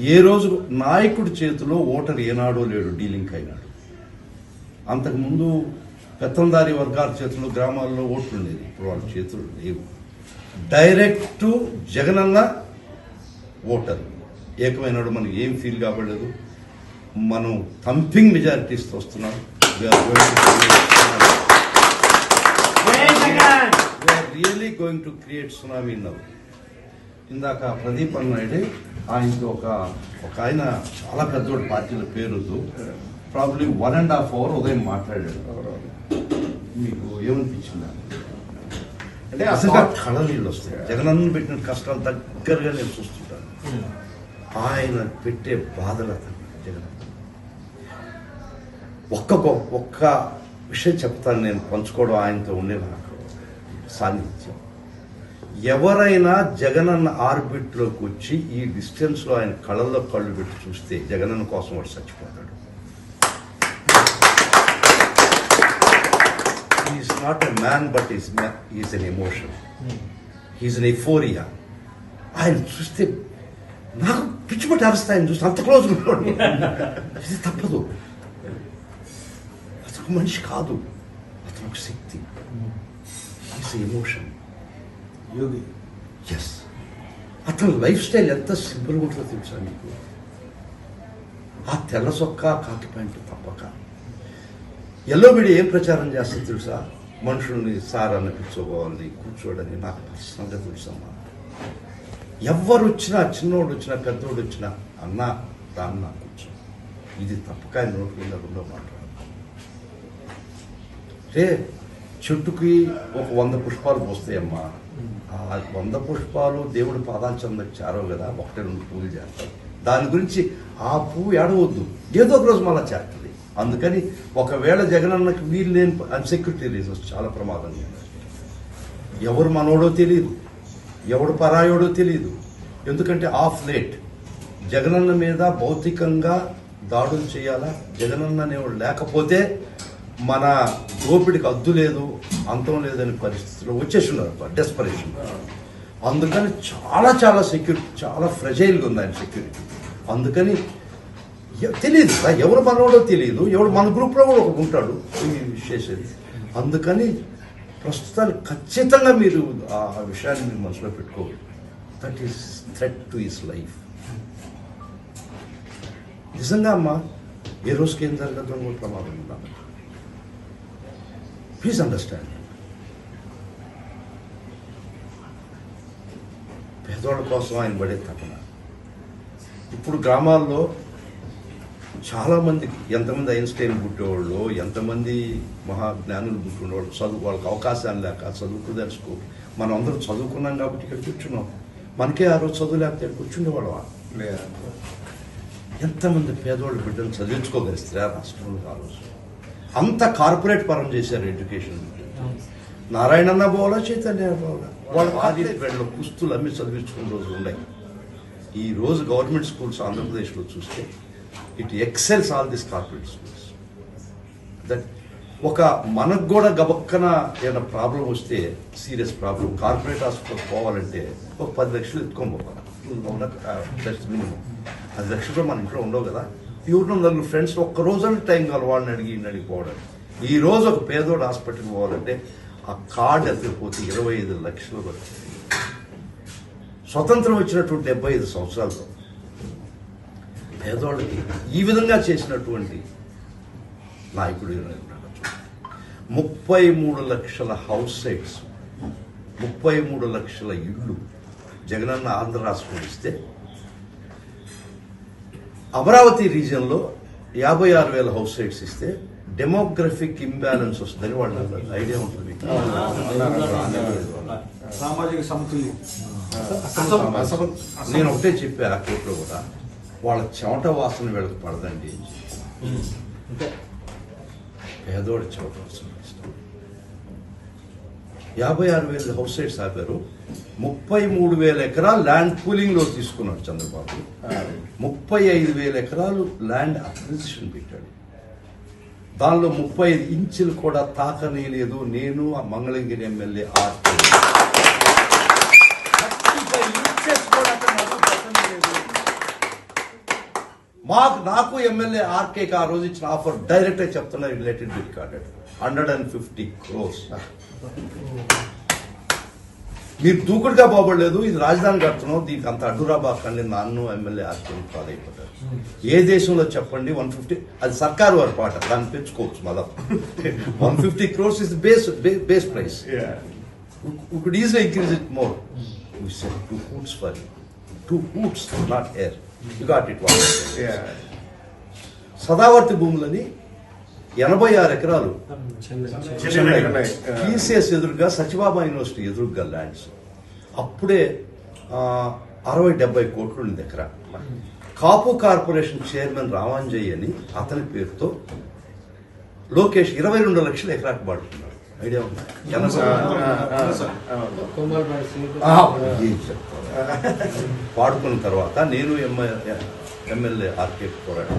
ఏ రోజు నాయకుడి చేతిలో ఓటర్ ఏనాడో లేడు డీలింక్ అయినాడు. అంతకుముందు పెత్తందారి వర్గాల చేతుల్లో గ్రామాల్లో ఓట్లు ఉండేది ఇప్పుడు వాళ్ళ చేతులు లేవు. Direct Jagananna voter. ఏకమైనాడు మనం ఏం ఫీల్ కాబడలేదు. మనం థంపింగ్ మెజారిటీస్తో వస్తున్నాం. We are going to- We are ఇందాక ప్రదీప్ అన్నాడే ఆయనతో ఒక ఒక ఆయన చాలా పెద్దోడు పార్టీల పేరుతో. Probably one and half hour ఉదయం మాట్లాడాడు. మీకు ఏమనిపించిందా? అంటే అసలు కళ నీళ్ళు వస్తాయి. జగనన్న పెట్టిన కష్టాలు దగ్గరగా నేను చూస్తుంటాను. ఆయన పెట్టే బాధలు అతను జగన్ ఒక్క ఒక్క విషయం చెప్తాను నేను పంచుకోవడం ఆయనతో ఉండే నాకు సాన్నిధ్యం ఎవరైనా జగనన్న ఆర్బిట్లోకి వచ్చి ఈ డిస్టెన్స్లో ఆయన కళ్ళల్లో కళ్ళు పెట్టి చూస్తే జగనన్న కోసం వాడు చచ్చిపోతాడు. Is not a man but is is an emotion is an euphoria ఆయన చూస్తే నాకు పిచ్చిపట్టి అరుస్తా ఆయన చూస్తే అంత క్లోజ్ ఇది తప్పదు. అతను మనిషి కాదు. అతను ఒక శక్తి. Is emotion Yogi. ఎస్ అతని లైఫ్ స్టైల్ ఎంత సింపుల్గా ఉంటుందో తెలుసా మీకు ఆ తెల్ల సొక్క కాకి ప్యాంటు తప్పక. ఎల్లో మీడియా ఏం ప్రచారం చేస్తుంది తెలుసా? మనుషుల్ని సార్ అని కూర్చోడని నాకు పర్సనల్గా తెలుసమ్మా. ఎవరు వచ్చినా చిన్నోడు వచ్చినా పెద్దోడు వచ్చినా అన్న రాన్న కూర్చో. ఇది తప్పక నోట్లో నోటి మీద రెండో మాట్లాడు రే చెట్టుకి ఒక వంద పుష్పాలు పోస్తాయమ్మా. ఆ వంద పుష్పాలు దేవుడి పాదాలు చెందకు చేరవు కదా ఒకటి రెండు పూలు చేస్తారు దాని గురించి ఆ పువ్వు ఏడవద్దు. ఏదో ఒక రోజు మళ్ళా చేస్తుంది. అందుకని ఒకవేళ జగనన్నకి వీలు లేని అన్సెక్యూరిటీ రీజన్స్ చాలా ప్రమాదంగా ఎవరు మనోడో తెలియదు. ఎవడు పరాయోడో తెలియదు. ఎందుకంటే ఆఫ్ లేట్ జగనన్న మీద భౌతికంగా దాడులు చేయాలా? జగనన్న అనేవాడు లేకపోతే మన దోపిడికి అద్దు లేదు అంతం లేదనే పరిస్థితిలో వచ్చేసి ఉన్నారు డెస్పరేషన్ అందుకని చాలా చాలా సెక్యూరిటీ చాలా ఫ్రెజైల్గా ఉంది ఆయన సెక్యూరిటీ అందుకని ఎ- తెలియదు ఎవరు మనోడో తెలియదు ఎవడు మన గ్రూప్లో కూడా ఒకడు ఉంటాడు చేసేది. అందుకని ప్రస్తుతానికి ఖచ్చితంగా మీరు ఆ విషయాన్ని మీరు మనసులో పెట్టుకోవాలి. That is threat to his life నిజంగా అమ్మా ఏ రోజుకి ఏం జరగదు కూడా ప్రమాదం ఉందా? ప్లీజ్ అండర్స్టాండ్ పేదోళ్ళ కోసం ఆయన పడే తపన. ఇప్పుడు గ్రామాల్లో చాలా మంది ఎంతమంది ఐన్స్టైన్ పుట్టేవాళ్ళు ఎంతమంది మహాజ్ఞానులు పుట్టినవాళ్ళు చదువు వాళ్ళకి అవకాశాలు లేక చదువుకు తెలుసుకో. మనం అందరం చదువుకున్నాం కాబట్టి ఇక్కడ కూర్చున్నాం. మనకే ఆ రోజు చదువు లేకపోతే ఇక్కడ కూర్చుండేవాళ్ళం లేదా. ఎంతమంది పేదవాళ్ళు బిడ్డలు చదివించుకోగలిస్తే ఆ రాష్ట్రంలో ఆ రోజు? అంత కార్పొరేట్ పరం చేశారు ఎడ్యుకేషన్. నారాయణన్న పోవాలా చైతన్య పోవాలా? వాళ్ళ ఆది వీళ్ళ పుస్తులు అమ్మి చదివించుకున్న రోజులు ఉన్నాయి. ఈ రోజు గవర్నమెంట్ స్కూల్స్ ఆంధ్రప్రదేశ్లో చూస్తే it excels all this corporate schools. That ఒక మనకు కూడా గబక్కన ఏదైనా ప్రాబ్లం వస్తే సీరియస్ ప్రాబ్లం కార్పొరేట్ హాస్పిటల్ పోవాలంటే ఒక పది లక్షలు ఎత్తుకొని పోవాలి. మినిమం పది లక్షలు మన ఇంట్లో ఉండవు కదా. ఈ నలుగురు ఫ్రెండ్స్ ఒక్క రోజు టైం కావాలి వాళ్ళని అడిగి అడిగిపోవడం. ఈ రోజు ఒక పేదోడు హాస్పిటల్కి పోవాలంటే ఆ కార్డు ఎత్తుకుపోతే ఇరవై ఐదు లక్షలు వరకు స్వతంత్రం వచ్చినటువంటి డెబ్బై ఐదు సంవత్సరాలతో పేదోళ్ళకి ఈ విధంగా చేసినటువంటి నాయకుడు ముప్పై మూడు లక్షల హౌస్ సైట్స్ ముప్పై మూడు లక్షల ఇళ్ళు జగనన్న ఆంధ్ర రాష్ట్రం ఇస్తే అమరావతి రీజియన్లో యాభై ఆరు వేల హౌస్ సైట్స్ ఇస్తే డెమోగ్రఫిక్ ఇంబ్యాలెన్స్ వస్తుందని వాళ్ళు. ఐడియా ఉంటుంది సామాజిక సమతుల్యం. నేను ఒకటే చెప్పా ఆ కోర్టులో కూడా వాళ్ళ చెమట వాసన వీళ్ళకి పడదండి. పేదోడి చెమట వాసన. యాభై ఆరు వేల హౌస్ సైట్స్ ఆపారు. ముప్పై మూడు వేల ఎకరాలు ల్యాండ్ పూలింగ్లో తీసుకున్నాడు చంద్రబాబు. ముప్పై ఐదు వేల ఎకరాలు ల్యాండ్ అక్విజిషన్ పెట్టాడు. దానిలో ముప్పై ఐదు ఇంచులు కూడా తాకనీయలేదు నేను ఆ మంగళగిరి ఎమ్మెల్యే ఆర్ మాకు నాకు ఎమ్మెల్యే ఆర్కేకి ఆ రోజు ఇచ్చిన ఆఫర్ డైరెక్ట్గా చెప్తున్నా related be recorded hundred and fifty crores మీరు దూకుడుగా పోబడలేదు ఇది రాజధాని కడుతున్నాం దీనికి అంత అడ్డురా బాకండి నన్ను ఎమ్మెల్యే ఆర్కే ఫాలో అయిపోతారు ఏ దేశంలో చెప్పండి వన్ ఫిఫ్టీ అది సర్కారు వారి పాట దాన్ని పెంచుకోవచ్చు మళ్ళా one fifty crores is base base price could easily increase it more. We said two hoots for you. Two hoots, not air. You got it one. Sadavarthi భూములని ఎనభై ఆరు ఎకరాలు. టీసీఎస్ ఎదురుగా సచిబాబా యూనివర్సిటీ ఎదురుగా ల్యాండ్స్. అప్పుడే అరవై డెబ్బై కోట్లు ఉంది ఎకరా. కాపు కార్పొరేషన్ చైర్మన్ రామాంజయ్ అని అతని పేరుతో లోకేష్ ఇరవై రెండు లక్షల ఎకరాకు పడుతున్నాడు ఐడియా ఉందా? పాడుకున్న తర్వాత నేను ఎమ్మెల్యే ఎమ్మెల్యే ఆర్కే పోరాడు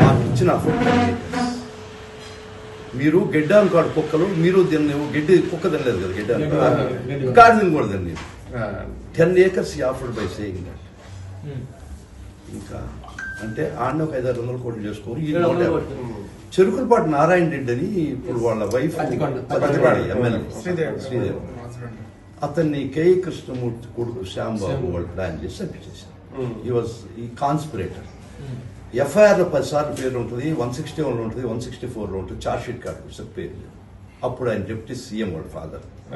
మాకు ఇచ్చిన మీరు గెడ్డాను కాడు కుక్కలు మీరు దీన్ని గడ్డి కుక్క తినలేదు కదా గడ్డాను గడ్డి. కాడు తిని కూడా తిని ten acres offered by saying that ఇంకా అంటే ఆడిన ఒక ఐదారు వందల కోట్లు చేసుకోరు. చెరుకులపాటి నారాయణ రెడ్డి అని ఇప్పుడు వాళ్ళ వైఫ్ ఎమ్మెల్యే. శ్రీదేవి. శ్రీదేవి. అతన్ని కేఈ కృష్ణమూర్తి కొడుకు శ్యాంబాబు. వాళ్ళు ప్లాన్ చేసి సబ్మిట్ చేశారు Hmm. ఈ వాజ్ ఈ కాన్స్పిరేటర్ ఎఫ్ఐఆర్లో పదిసార్లు పేరు ఉంటుంది వన్ సిక్స్టీ వన్ ఉంటుంది వన్ సిక్స్టీ ఫోర్లో ఉంటుంది చార్జ్ షీట్ కార్డు సార్ పేరు లేదు. అప్పుడు ఆయన డిప్యూటీ సీఎం వాళ్ళ ఫాదర్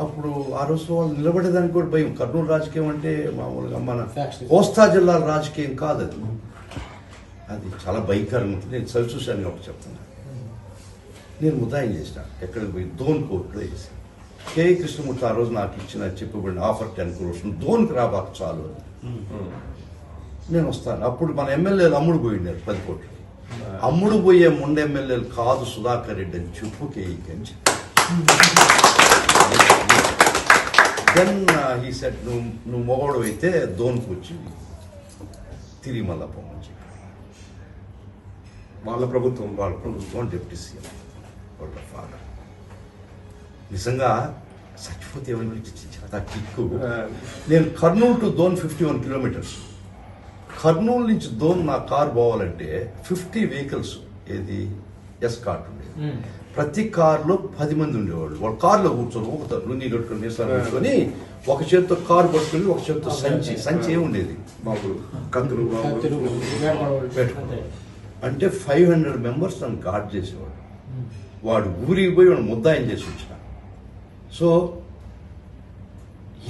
అప్పుడు ఆ రోజు వాళ్ళు నిలబడేదానికి కూడా భయం. కర్నూలు రాజకీయం అంటే మామూలుగా మన. కోస్తా జిల్లా రాజకీయం కాదు అది. అది చాలా భయంకరంగా ఉంటుంది. నేను చవి చూశాను ఒకటి చెప్తున్నా. నేను ముద్దాయం చేసిన. ఎక్కడికి పోయి దోన్ కోర్టులో వేసి. కే. కృష్ణమూర్తి ఆ రోజు నాకు ఇచ్చిన చెప్పబడిన ఆఫర్ టెన్ క్రోర్స్. దోన్కి రాబాకు చాలు అని. నేను వస్తాను. అప్పుడు మన ఎమ్మెల్యేలు అమ్ముడు పోయిండారు పది కోట్లు. అమ్ముడు పోయే ముండ ఎమ్మెల్యేలు కాదు సుధాకర్ రెడ్డి అని చెప్పు చెప్పి. దెన్ హీ సెట్ నువ్వు నువ్వు మొగోడు అయితే దోన్కి వచ్చి తిరిగి మళ్ళా పోమని చెప్పి. వాళ్ళ ప్రభుత్వం వాళ్ళ ప్రభుత్వం డిప్యూటీ సీఎం వాళ్ళ ఫాదర్ నిజంగా చచ్చిపోతే చాలా కిక్కు. నేను Kurnool to Dhone fifty one kilometres. Kurnool నుంచి దోన్ నా కార్ పోవాలంటే ఫిఫ్టీ వెహికల్స్ ఏది? ఎస్ కార్ట్ ఉండేది. ప్రతి కార్లో పది మంది ఉండేవాళ్ళు. వాళ్ళ కార్లో కూర్చొని ఊగుతారు లుంగి కట్టుకొని మీసాలు కట్టుకొని ఒక చేతితో కారు పట్టుకొని ఒక చేతితో సంచి సంచి ఏమి ఉండేది? బాబులు కత్తులు బాబులు పెట్టుకో. అంటే ఫైవ్ హండ్రెడ్ మెంబర్స్ నన్ను గార్డ్ చేసేవాడు వాడు ఊరికి పోయి వాడు ముద్దాయం చేసి వచ్చిన. సో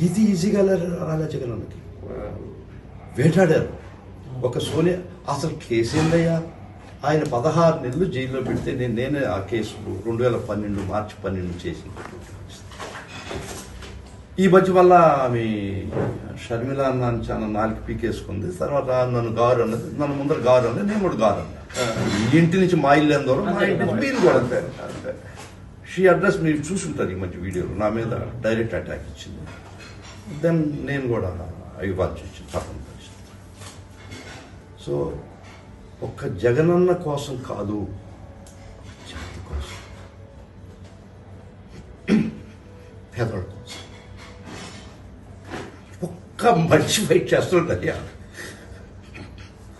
ఇది ఈజీగా రాలే జగనన్నకి వేటాడారు. ఒక సోనియా అసలు కేసు ఏందయ్యా? ఆయన పదహారు నెలలు జైల్లో పెడితే నేను నేనే ఆ కేసు రెండు వేల పన్నెండు మార్చి పన్నెండు చేసి ఈ మధ్య వల్ల ఆమె షర్మిల నన్ను చాలా నాలుగు పీకేసుకుంది. తర్వాత నన్ను గారు అన్నది నన్ను ముందర గారు అన్నది నేను కూడా గారు అన్నా. ఇంటి నుంచి మా ఇల్లు మా ఇంటి నుంచి మీరు కూడా అంతే షీ అడ్రస్ మీరు చూసుంటారు ఈ మధ్య వీడియోలో. నా మీద డైరెక్ట్ అటాక్ ఇచ్చింది. దెన్ నేను కూడా ఇవ్వాల్సి వచ్చింది. పరిస్థితి సో ఒక్క జగనన్న కోసం కాదు జాతి కోసం. పేదవాళ్ళ కోసం. ఒక్క మనిషి ఫైట్ అయ్యా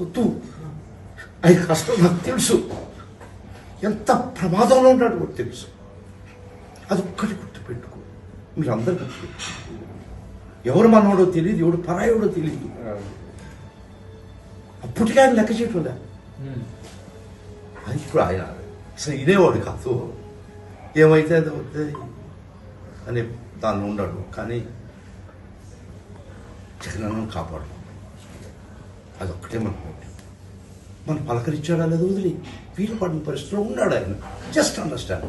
వద్దు. అది కష్టం నాకు తెలుసు. ఎంత ప్రమాదంలో ఉంటాడు కూడా తెలుసు. అది ఒక్కటి గుర్తుపెట్టుకో. మీరు అందరు గుర్తుపెట్టుకో. ఎవరు మనవాడో తెలియదు ఎవడు పరాయోడో తెలియదు అప్పటికే ఆయన లెక్క చేయటంలే అది ఇప్పుడు ఆయన అసలు ఇదేవాడు కాదు. ఏమైతే అది అవుతుంది అని దానిలో ఉన్నాడు కానీ జగనన్నను కాపాడు. అదొక్కటే మన మనం పలకరించాడా లేదు వదిలి? వీలు పడిన పరిస్థితిలో ఉన్నాడు ఆయన. జస్ట్ అండర్స్టాండ్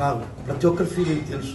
నాకు ప్రతి ఒక్కరి ఫీలింగ్ తెలుసు.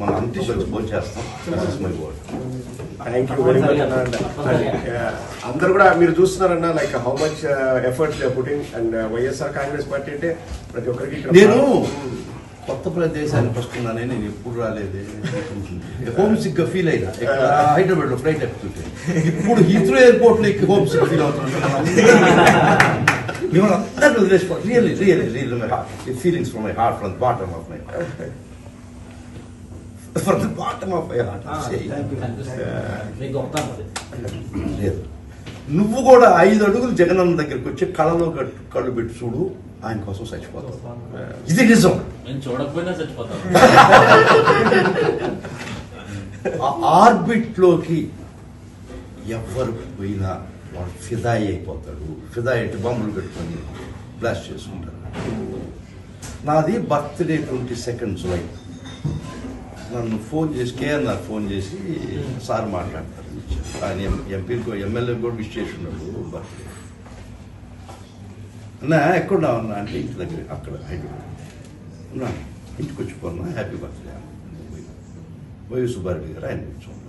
మనం అంతా భోజనం చేస్తాం. థ్యాంక్ యూ వెరీ మచ్ అన్న అందరు కూడా మీరు చూస్తున్నారన్న like how much efforts putting and YSR Congress party అంటే ప్రతి ఒక్కరికి నేను కొత్త ప్రదేశానికి వస్తున్నానని నేను ఎప్పుడు రాలేదు. హోమ్ సిక్గా ఫీల్ అయినా ఇక్కడ హైదరాబాద్లో ఫ్లైట్ ఎక్కుతుంటే. ఇప్పుడు హీత్రో ఎయిర్పోర్ట్లో హోమ్ సిక్ ఫీల్ అవుతున్నాను. మిమ్మల్ని అందరినీ వదిలేసుకోవాలి really really real my heart feelings from my heart from bottom of my from the bottom of heart. లేదు. నువ్వు కూడా ఐదు అడుగులు జగనన్న దగ్గరికి వచ్చి కళ్ళలో కట్టు- కళ్ళు పెట్టి చూడు ఆయన కోసం చచ్చిపోతావు. ఇది నిజం. నేను చూడకపోయినా చచ్చిపోతాను. ఆ ఆర్బిట్లోకి ఎవరు పోయినా వాడు ఫిదాయి అయిపోతాడు. ఫిదాయి అయితే బాంబులు పెట్టుకొని బ్లాస్ట్ చేసుకుంటారు. నాది బర్త్డే ట్వంటీ సెకండ్ జులై నన్ను ఫోన్ చేసి కేఎన్ఆర్ ఫోన్ చేసి సార్ మాట్లాడతారు. ఆయన ఎంపీకి ఎమ్మెల్యే కూడా విష్ చేసి ఉన్నాడు. బర్త్డే అన్నా ఎక్కడున్నా ఉన్నా అంటే ఇంటి దగ్గర అక్కడ హైదరాబాద్. ఉన్నా ఇంటికి వచ్చిపోన్నా హ్యాపీ బర్త్డే వైవి సుబ్బారెడ్డి గారు ఆయన కూర్చున్నారు.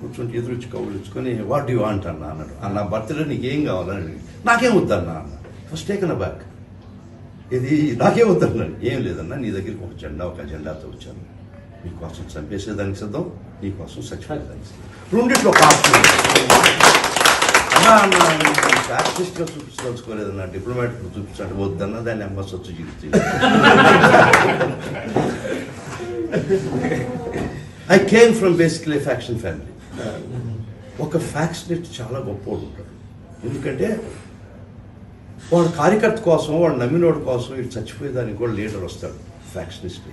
కూర్చొని ఎదురుచ్చి కవులు ఇచ్చుకొని వాట్ యూ వాంట్ అన్న అన్నాడు. అన్న బర్త్డే నీకు ఏం కావాలని నాకేం వద్దన్నా అన్న. ఫస్ట్ టేకన్ బ్యాక్ ఇది నాకేం వద్దన్నాడు ఏం లేదన్నా. నీ దగ్గరికి ఒక జెండా ఒక జెండాతో వచ్చాను. నీకోసం చంపేసేదానికి సిద్ధం నీకోసం చచ్చిపోయేదానికి సిద్ధం రెండిట్లో అన్న ఫ్యాక్టిస్ట్గా చూపించదలుచుకోలేదన్న డిప్లొమాటిక్ చూపించాడు వద్దన్న దాన్ని అమ్మ సొచ్చు జీవితం I came from basically faction family ఒక ఫ్యాక్షనిస్ట్ చాలా గొప్పోడు ఉంటాడు ఎందుకంటే వాడు కార్యకర్త కోసం వాడు నమ్మినోడు కోసం ఇటు చచ్చిపోయేదానికి కూడా లీడర్ వస్తాడు ఫ్యాక్షనిస్ట్